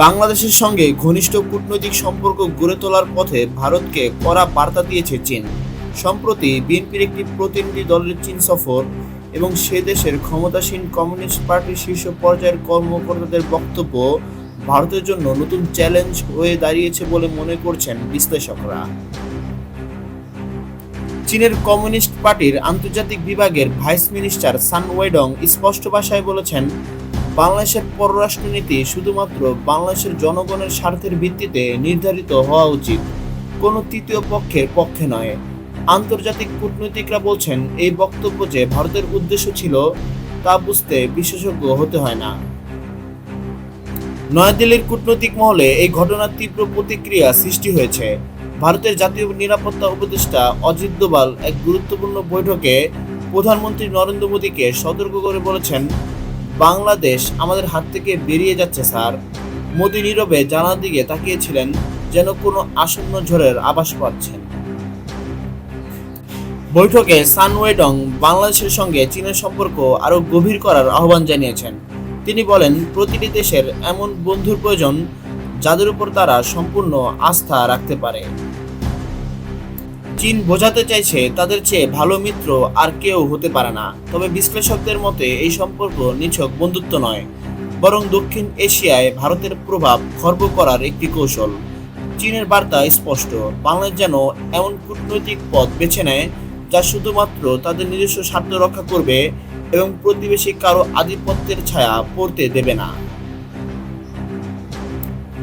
বাংলাদেশের সঙ্গে ঘনিষ্ঠ কূটনৈতিক সম্পর্ক গড়ে তোলার পথে ভারতকে কড়া বার্তা দিয়েছে চীন। সম্প্রতি বিএনপির একটি প্রতিনিধি দলের চীন সফর এবং সে দেশের ক্ষমতাসীন কমিউনিস্ট পার্টির শীর্ষ পর্যায়ের কর্মকর্তাদের বক্তব্য ভারতের জন্য নতুন চ্যালেঞ্জ হয়ে দাঁড়িয়েছে বলে মনে করছেন বিশ্লেষকরা। চীনের কমিউনিস্ট পার্টির আন্তর্জাতিক বিভাগের ভাইস মিনিস্টার সান ওয়েডং স্পষ্ট ভাষায় বলেছেন বাংলাদেশের পররাষ্ট্রনীতি শুধুমাত্র বাংলাদেশের জনগণের স্বার্থের ভিত্তিতে নির্ধারিত হওয়া উচিত, কোনো তৃতীয় পক্ষের পক্ষে নয়। আন্তর্জাতিক কূটনীতিকরা বলছেন, এই বক্তব্য যে ভারতের উদ্দেশ্য ছিল, তা বুঝতে বিশেষজ্ঞ হতে হয় না। নয়াদিল্লির কূটনৈতিক মহলে এই ঘটনার তীব্র প্রতিক্রিয়া সৃষ্টি হয়েছে। ভারতের জাতীয় নিরাপত্তা উপদেষ্টা অজিত দোভাল এক গুরুত্বপূর্ণ বৈঠকে প্রধানমন্ত্রী নরেন্দ্র মোদীকে সতর্ক করে বলেছেন বাংলাদেশ আমাদের হাত থেকে বেরিয়ে যাচ্ছে, স্যার। মোদী নীরবে জানার দিকে তাকিয়েছিলেন, যেন কোনো আসন্ন ঝড়ের আভাস পাচ্ছেন। বৈঠকে সানওয়েডং বাংলাদেশের সঙ্গে চীনের সম্পর্ক আরও গভীর করার আহ্বান জানিয়েছেন। তিনি বলেন, প্রতিটি দেশের এমন বন্ধুর প্রয়োজন যাদের উপর তারা সম্পূর্ণ আস্থা রাখতে পারে। চীন বোঝাতে চাইছে তাদের চেয়ে ভালো মিত্র আর কেউ হতে পারে না। তবে বিশ্লেষকদের মতে এই সম্পর্ক নিছক বন্ধুত্ব নয়, বরং দক্ষিণ এশিয়ায় ভারতের প্রভাব খর্ব করার একটি কৌশল। চীনের বার্তা স্পষ্ট, বাংলাদেশ যেন এমন কূটনৈতিক পথ বেছে নেয় যা শুধুমাত্র তাদের নিজস্ব স্বার্থ রক্ষা করবে এবং প্রতিবেশী কারও আধিপত্যের ছায়া পড়তে দেবে না।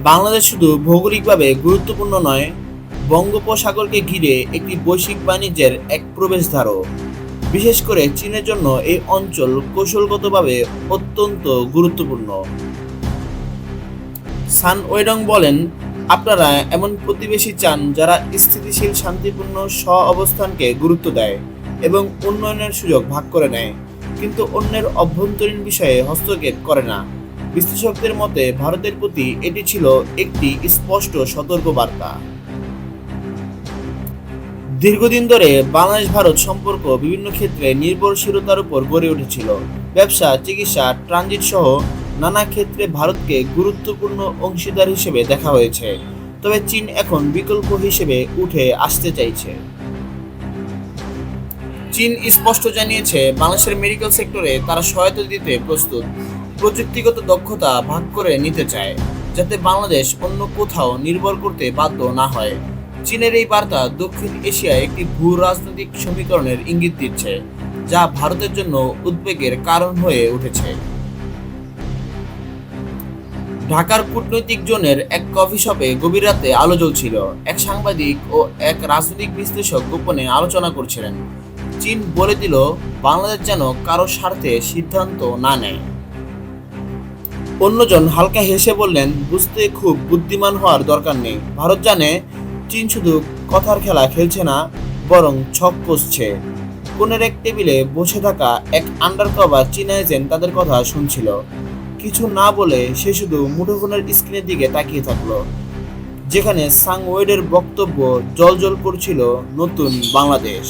বাংলাদেশ শুধু ভৌগোলিকভাবে গুরুত্বপূর্ণ নয় বঙ্গোপসাগরকে ঘিরে একটি বৈশ্বিক বাণিজ্যের এক প্রবেশদ্বারও। বিশেষ করে চীনের জন্য এই অঞ্চল কৌশলগতভাবে অত্যন্ত গুরুত্বপূর্ণ। সান ওয়েডং বলেন, আপনারা এমন প্রতিবেশী চান যারা স্থিতিশীল, শান্তিপূর্ণ স্ব অবস্থানকে গুরুত্ব দেয় এবং উন্নয়নের সুযোগ ভাগ করে নেয়। কিন্তু অন্যের অভ্যন্তরীণ বিষয়ে হস্তক্ষেপ করে না। বিশ্লেষকদের মতে, ভারতের প্রতি এটি ছিল একটি স্পষ্ট সতর্কবার্তা। দীর্ঘদিন ধরে বাংলাদেশ ভারত সম্পর্ক বিভিন্ন ক্ষেত্রে নির্ভরশীলতার উপর গড়ে উঠেছিল। ব্যবসা, চিকিৎসা, ট্রানজিট সহ নানা ক্ষেত্রে ভারতকে গুরুত্বপূর্ণ অংশীদার হিসেবে দেখা হয়েছে। তবে চীন এখন বিকল্প হিসেবে উঠে আসতে চাইছে। চীন স্পষ্ট জানিয়েছে, বাংলাদেশের মেডিকেল সেক্টরে তারা সহায়তা দিতে প্রস্তুত। প্রযুক্তিগত দক্ষতা ভাগ করে নিতে চায়, যাতে বাংলাদেশ অন্য কোথাও নির্ভর করতে বাধ্য না হয়। চীনের এই বার্তা দক্ষিণ এশিয়ায় একটি ভূ রাজনৈতিক সমীকরণের ইঙ্গিত দিচ্ছে, যা ভারতের জন্য উদ্বেগের কারণ হয়ে উঠেছে। ঢাকার কূটনৈতিক জোনের এক কফি শপে গভীর রাতে আলো জ্বলছিল। এক সাংবাদিক ও এক রাজনৈতিক বিশ্লেষক গোপনে আলোচনা করছিলেন। চীন বলে দিল, বাংলাদেশ যেন কারও স্বার্থে সিদ্ধান্ত না নেয়। অন্যজন হালকা হেসে বললেন, বুঝতে খুব বুদ্ধিমান হওয়ার দরকার নেই। ভারত জানে চীন শুধু কথার খেলা খেলছে না, বরং ছক কষছে। কোনের এক টেবিলে বসে থাকা এক আন্ডারকভার চীনা এজেন্ট তাদের কথা শুনছিল। কিছু না বলে সে শুধু মুঠোফোনের স্ক্রিনের দিকে তাকিয়ে থাকল, যেখানে সাংওয়েডের বক্তব্য জল করছিল নতুন বাংলাদেশ।